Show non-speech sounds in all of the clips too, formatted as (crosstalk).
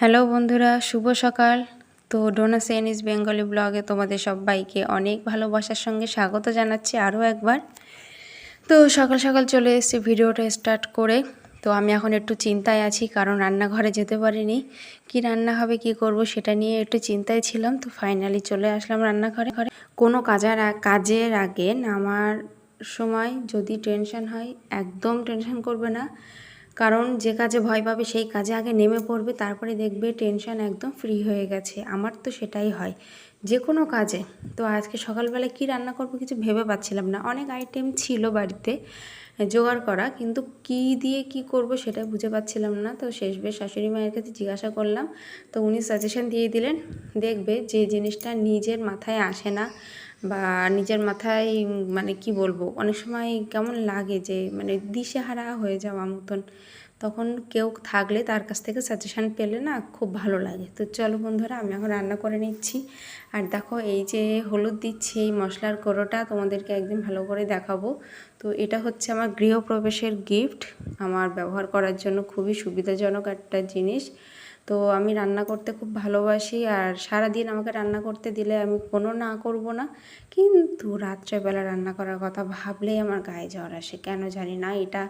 Hello বন্ধুরা, শুভ সকাল। তো ডোনা সেনিস বেঙ্গলি ব্লগে তোমাদের সবাইকে অনেক ভালোবাসার সঙ্গে স্বাগত জানাচ্ছি আরও একবার। তো সকাল সকাল চলে এসেছি, ভিডিওটা স্টার্ট করে। তো আমি এখন একটু চিন্তায় আছি, কারণ রান্নাঘরে যেতে পারিনি। কি রান্না হবে, কি করব সেটা নিয়ে একটু চিন্তায় ছিলাম। তো ফাইনালি চলে আসলাম রান্নাঘরে। ঘরে কোনো কাজের কাজের আগে নামার সময় যদি টেনশন হয়, একদম টেনশন করবে না। কারণ যে কাজে ভয় পাবে সেই কাজে আগে নেমে পড়বে, তারপরে দেখবে টেনশন একদম ফ্রি হয়ে গেছে। আমার তো সেটাই হয়। যে কোনো কাজে। তো আজকে সকালবেলা কি রান্না করব কিছু ভেবে পাচ্ছিলাম না। অনেক আইটেম ছিল বাড়িতে জোগাড় করা, কিন্তু কি দিয়ে কি করব সেটা বুঝে পাচ্ছিলাম না। তো শেষ বেশ শাশুড়ি মায়ের কাছে জিজ্ঞাসা করলাম। তো উনি সাজেশন দিয়ে দিলেন, দেখবে যে জিনিসটা নিজের মাথায় আসে না বা নিজের মাথায় মানে কি বলব? অনেক সময় কেমন লাগে যে মানে দিশেহারা হয়ে যাওয়া মতন। তখন কেউ থাকলে তার কাছ থেকে সাজেশান পেলে না খুব ভালো লাগে। তো চলো বন্ধুরা, আমি এখন রান্না করে নিচ্ছি। আর দেখো, এই যে হলুদ দিচ্ছি, এই মশলার কোড়োটা তোমাদেরকে একদিন ভালো করে দেখাবো। তো এটা হচ্ছে আমার গৃহপ্রবেশের গিফট আমার ব্যবহার করার জন্য খুবই সুবিধাজনক একটা জিনিস। তো আমি রান্না করতে খুব ভালোবাসি আর সারাদিন আমাকে রান্না করতে দিলে আমি কোনো না করব না। কিন্তু রাত্রেবেলা রান্না করার কথা ভাবলেই আমার গায়ে জ্বর আসে, কেন জানি না? এটা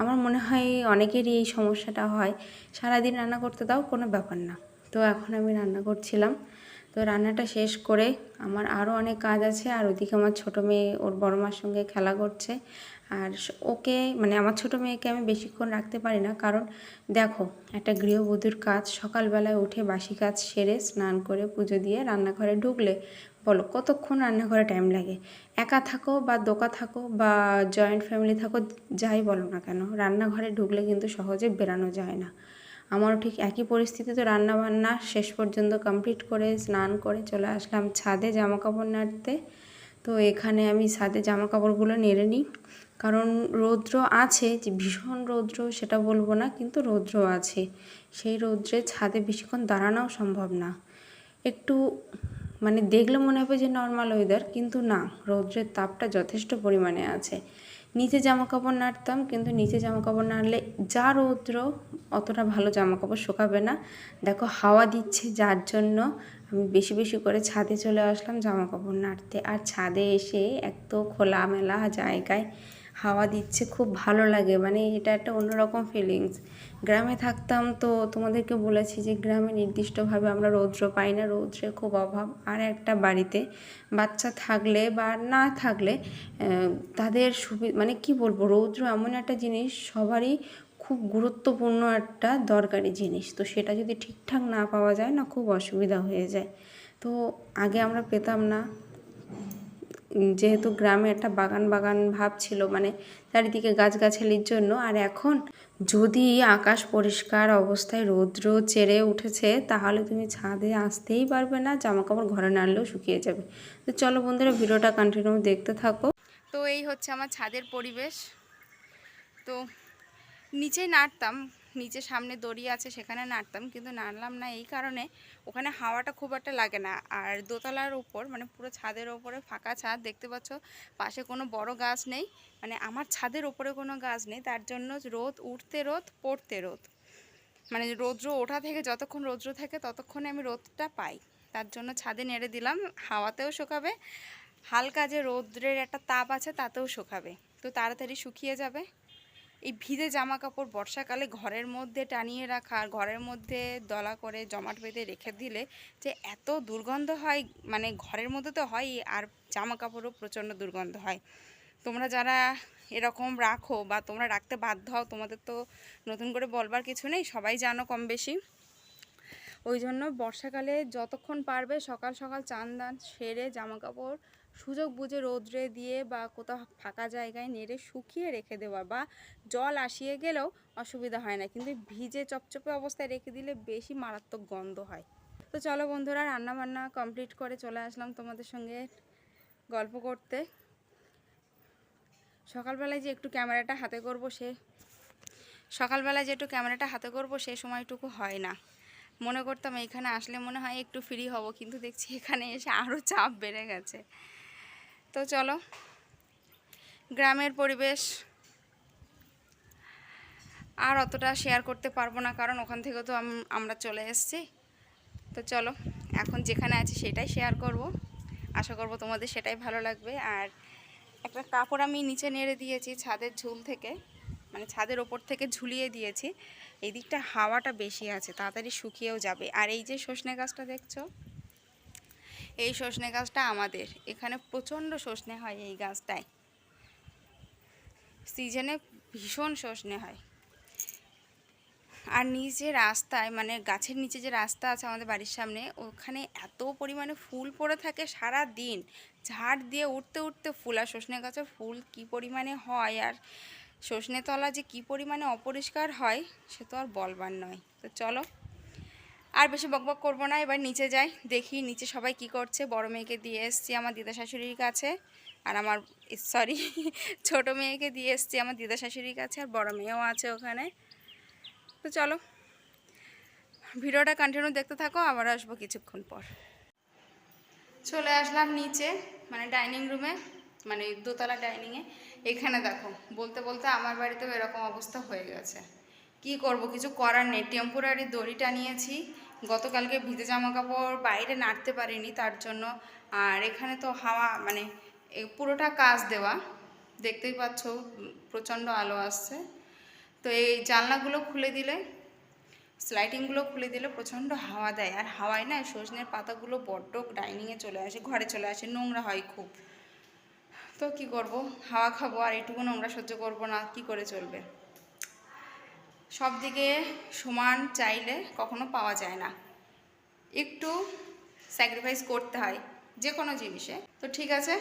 আমার মনে হয় অনেকেরই এই সমস্যাটা হয়। সারাদিন রান্না করতে দাও, কোনো ব্যাপার না। তো এখন আমি রান্না করছিলাম। তো রান্নাটা শেষ করে আমার আরও অনেক কাজ আছে। আর ওদিকে আমার ছোটো মেয়ে, ওর বড় মার সঙ্গে খেলা করছে। আর ওকে মানে আমার ছোটো মেয়েকে আমি বেশিক্ষণ রাখতে পারি না। কারণ দেখো, একটা গৃহবধূর কাজ, সকালবেলায় উঠে বাসি কাজ সেরে স্নান করে পুজো দিয়ে রান্নাঘরে ঢুকলে, বলো কতক্ষণ রান্নাঘরে টাইম লাগে? একা থাকো বা দোকা থাকো বা জয়েন্ট ফ্যামিলি থাকো, যাই বলো না কেন, রান্নাঘরে ঢুকলে কিন্তু সহজে বেরানো যায় না। আমারও ঠিক একই পরিস্থিতি, তো রান্না বান্না শেষ পর্যন্ত কমপ্লিট করে স্নান করে চলে আসলাম ছাদে জামা কাপড় নাড়তে। তো এখানে আমি ছাদে জামা কাপড়গুলো নেড়ে নিই। কারণ রৌদ্র আছে, যে ভীষণ রৌদ্র সেটা বলব না, কিন্তু রৌদ্র আছে। সেই রৌদ্রে ছাদে বেশিক্ষণ দাঁড়ানোও সম্ভব না। একটু মানে দেখলে মনে হবে যে নর্মাল ওয়েদার কিন্তু না, রৌদ্রের তাপটা যথেষ্ট পরিমাণে আছে। নিচে জামা কাপড় নাড়তাম, কিন্তু নিচে জামা কাপড় নাড়লে যা রৌদ্র, অতটা ভালো জামা কাপড় শুকাবে না। দেখো, হাওয়া দিচ্ছে যার জন্য আমি বেশি বেশি করে ছাদে চলে আসলাম জামা কাপড় নাড়তে। আর ছাদে এসে এক তো খোলামেলা জায়গায় হাওয়া দিচ্ছে, খুব ভালো লাগে। মানে এটা একটা অন্যরকম ফিলিংস গ্রামে থাকতাম তো তোমাদেরকে বলেছি যে গ্রামে নির্দিষ্টভাবে আমরা রৌদ্র পাই না রৌদ্রের খুব অভাব। আর একটা বাড়িতে বাচ্চা থাকলে বা না থাকলে তাদের সুবি মানে কি বলব, রৌদ্র এমন একটা জিনিস, সবারই খুব গুরুত্বপূর্ণ একটা দরকারি জিনিস। তো সেটা যদি ঠিকঠাক না পাওয়া যায় না, খুব অসুবিধা হয়ে যায়। তো আগে আমরা পেতাম না। যেহেতু গ্রামে একটা বাগান বাগান ভাব ছিল মানে চারিদিকে গাছগাছালির জন্য, আর এখন যদি আকাশ পরিষ্কার অবস্থায় রৌদ্র চেরে উঠেছে, তাহলে তুমি ছাদে আসতেই পারবে না জামা কাপড় ঘরে নাড়লেও শুকিয়ে যাবে। তো চলো বন্ধুরা, ভিডিওটা কন্টিনিউ দেখতে থাকো। তো এই হচ্ছে আমার ছাদের পরিবেশ। তো নিচেই নাড়তাম নিচে সামনে দড়ি আছে, সেখানে নাড়তাম, কিন্তু নাড়লাম না এই কারণে ওখানে হাওয়াটা খুব একটা লাগে না। আর দোতলার ওপর মানে পুরো ছাদের ওপরে ফাঁকা ছাদ, দেখতে পাচ্ছ পাশে কোনো বড় গাছ নেই মানে আমার ছাদের ওপরে কোনো গাছ নেই, তার জন্য রোদ উঠতে রোদ, পড়তে রোদ। মানে রৌদ্র ওঠা থেকে যতক্ষণ রৌদ্র থাকে, ততক্ষণে আমি রোদটা পাই। তার জন্য ছাদে নেড়ে দিলাম, হাওয়াতেও শুকাবে, হালকা যে রৌদ্রের একটা তাপ আছে, তাতেও শুকাবে। তো তাড়াতাড়ি শুকিয়ে যাবে। এই ভিজে জামা কাপড় বর্ষাকালে ঘরের মধ্যে টানিয়ে রাখা আর ঘরের মধ্যে দলা করে জমাট বেঁধে রেখে দিলে যে এত দুর্গন্ধ হয় মানে ঘরের মধ্যে তো হয় আর জামা কাপড়ও প্রচণ্ড দুর্গন্ধ হয়। তোমরা যারা এরকম রাখো বা তোমরা রাখতে বাধ্য হও, তোমাদের তো নতুন করে বলবার কিছু নেই, সবাই জানো কম বেশি। ওই জন্য বর্ষাকালে যতক্ষণ পারবে সকাল সকাল চান দান সেরে জামা কাপড় সুযোগ বুঝে রোদ্রে দিয়ে বা কোথাও ফাঁকা জায়গায় নেড়ে শুকিয়ে রেখে দেওয়া বা জল আসিয়ে গেলেও অসুবিধা হয় না। কিন্তু ভিজে চপচপে অবস্থায় রেখে দিলে বেশি মারাত্মক গন্ধ হয়। তো চলো বন্ধুরা রান্না বান্না কমপ্লিট করে চলে আসলাম তোমাদের সঙ্গে গল্প করতে। সকালবেলায় যে একটু ক্যামেরাটা হাতে করব সে, সকালবেলায় যে একটু ক্যামেরাটা হাতে করব সে সময়টুকু হয় না। মনে করতাম এখানে আসলে মনে হয় একটু ফ্রি হব, কিন্তু দেখছি এখানে এসে আরও চাপ বেড়ে গেছে। তো চলো, গ্রামের পরিবেশ আর অতটা শেয়ার করতে পারব না, কারণ ওখান থেকে তো আমরা চলে এসেছি। তো চলো, এখন যেখানে আছি সেটাই শেয়ার করব। আশা করব তোমাদের সেটাই ভালো লাগবে। আর একটা কাপড় আমি নিচে নেড়ে দিয়েছি ছাদের ঝুল থেকে মানে ছাদের ওপর থেকে ঝুলিয়ে দিয়েছি। এই দিকটা হাওয়াটা বেশি আছে, তাড়াতাড়ি শুকিয়েও যাবে। আর এই যে সজনে গাছটা দেখছ এই সজনে গাছটা আমাদের। এখানে প্রচণ্ড সজনে হয় এই গাছটায়। সিজনে ভীষণ সজনে হয়। আর নিচে রাস্তায় মানে গাছের নিচে যে রাস্তা আছে আমাদের বাড়ির সামনে, ওখানে এত পরিমাণে ফুল পড়ে থাকে সারা দিন ঝাড় দিয়ে উঠতে উঠতে ফুল, আর সজনে গাছের ফুল কি পরিমাণে হয়, আর সজনে তলা যে কি পরিমাণে অপরিষ্কার হয়, সে তো আর বলবার নয়। তো চলো আর বেশি বকবক করব না, এবার নিচে যাই, দেখি নিচে সবাই কি করছে। বড় মেয়েকে দিয়ে এসছি আমার দিদা শাশুড়ির কাছে, আর আমার সরি (laughs) ছোট মেয়েকে দিয়ে এসছি আমার দিদা শাশুড়ির কাছে, আর বড় মেয়েও আছে ওখানে। তো চলো, ভিডিওটা কন্টিনিউ দেখতে থাকো, আবার আসব কিছুক্ষণ পর। চলে আসলাম নিচে মানে ডাইনিং রুমে মানে দোতলা ডাইনিংয়ে এখানে দেখো, বলতে বলতে আমার বাড়িতেও এরকম অবস্থা হয়ে গেছে। কি করব? কিছু করার নেই। টেম্পোরারি দড়ি টানিয়েছি। গতকালকে ভিজে জামা কাপড় বাইরে নাড়তে পারিনি, তার জন্য। আর এখানে তো হাওয়া মানে পুরোটা কাজ দেওয়া। দেখতেই পাচ্ছ, প্রচণ্ড আলো আসছে। তো এই জানলাগুলো খুলে দিলে স্লাইডিংগুলো খুলে দিলে প্রচণ্ড হাওয়া দেয়। আর হাওয়ায় না, সজনের পাতাগুলো বড্ড ডাইনিংয়ে চলে আসে, ঘরে চলে আসে, নোংরা হয় খুব। তো কি করব? হাওয়া খাব, আর এটুকু নোংরা সহ্য করব না, কি করে চলবে? সব দিকে সমান চাইলে কখনো পাওয়া যায় না। একটু স্যাক্রিফাইস করতে হয় যে কোনো জিনিসে। তো ঠিক আছে,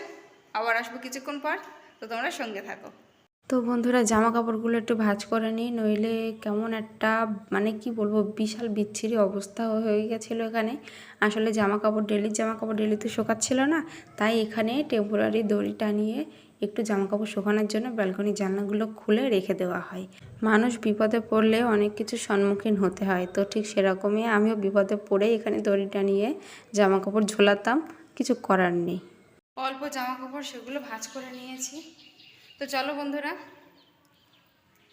আবার আসব কিছুক্ষণ পর। তো তোমরা সঙ্গে থাকো। তো বন্ধুরা জামা কাপড়গুলো একটু ভাঁজ করে নিই, নইলে কেমন একটা মানে কি বলব, বিশাল বিচ্ছিরি অবস্থা হয়ে গেছিল এখানে। আসলে জামা কাপড় ডেলির জামা কাপড় ডেলি তো শোকাচ্ছিল না, তাই এখানে টেম্পোরারি দড়ি টানিয়ে একটু জামা কাপড় শোকানোর জন্য ব্যালকনি জানলাগুলো খুলে রেখে দেওয়া হয়। মানুষ বিপদে পড়লে অনেক কিছু সম্মুখীন হতে হয়। তো ঠিক সেরকমই আমিও বিপদে পড়ে এখানে দড়ি টানিয়ে জামা কাপড় ঝোলাতাম, কিছু করার নেই। অল্প জামা কাপড় সেগুলো ভাঁজ করে নিয়েছি। তো চলো বন্ধুরা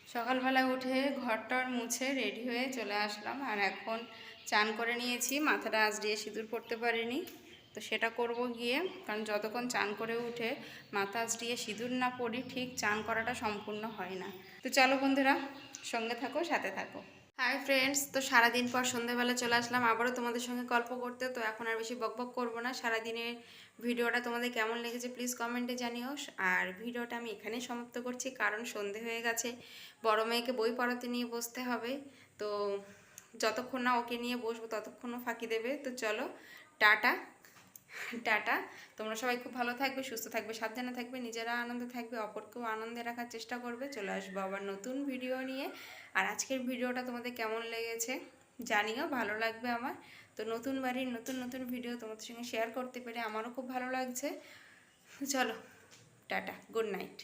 সকালবেলা উঠে ঘরটর মুছে রেডি হয়ে চলে আসলাম। আর এখন চান করে নিয়েছি, মাথাটা আজড়িয়ে সিঁদুর পড়তে পারিনি। তো সেটা করব গিয়ে, কারণ যতক্ষণ চান করে উঠে মাথা আজড়িয়ে সিঁদুর না পড়ি, ঠিক চান করাটা সম্পূর্ণ হয় না। তো চলো বন্ধুরা, সঙ্গে থাকো, সাথে থাকো। হাই ফ্রেন্ডস তো সারাদিন পর সন্ধ্যাবেলা চলে আসলাম। আবারও তোমাদের সঙ্গে গল্প করতে, তো এখন আর বেশি বকবক করব না। সারাদিনের ভিডিওটা তোমাদের কেমন লেগেছে প্লিজ কমেন্টে জানিও। আর ভিডিওটা আমি এখানেই সমাপ্ত করছি, কারণ সন্ধে হয়ে গেছে। বড় মেয়েকে বই পড়াতে নিয়ে বসতে হবে। তো যতক্ষণ না ওকে নিয়ে বসবো, ততক্ষণও ফাঁকি দেবে। তো চলো, টাটা। টাটা। তোমরা সবাই খুব ভালো থাকবে, সুস্থ থাকবে, সাবধানে থাকবে, নিজেরা আনন্দে থাকবে, অপরকেও আনন্দে রাখার চেষ্টা করবে। চলে আসব আবার নতুন ভিডিও নিয়ে। আর আজকের ভিডিওটা তোমাদের কেমন লেগেছে জানিও, ভালো লাগবে আমার। তো নতুন বাড়ির নতুন নতুন ভিডিও তোমাদের সঙ্গে শেয়ার করতে পেরে আমারও খুব ভালো লাগছে। চলো, টাটা গুড নাইট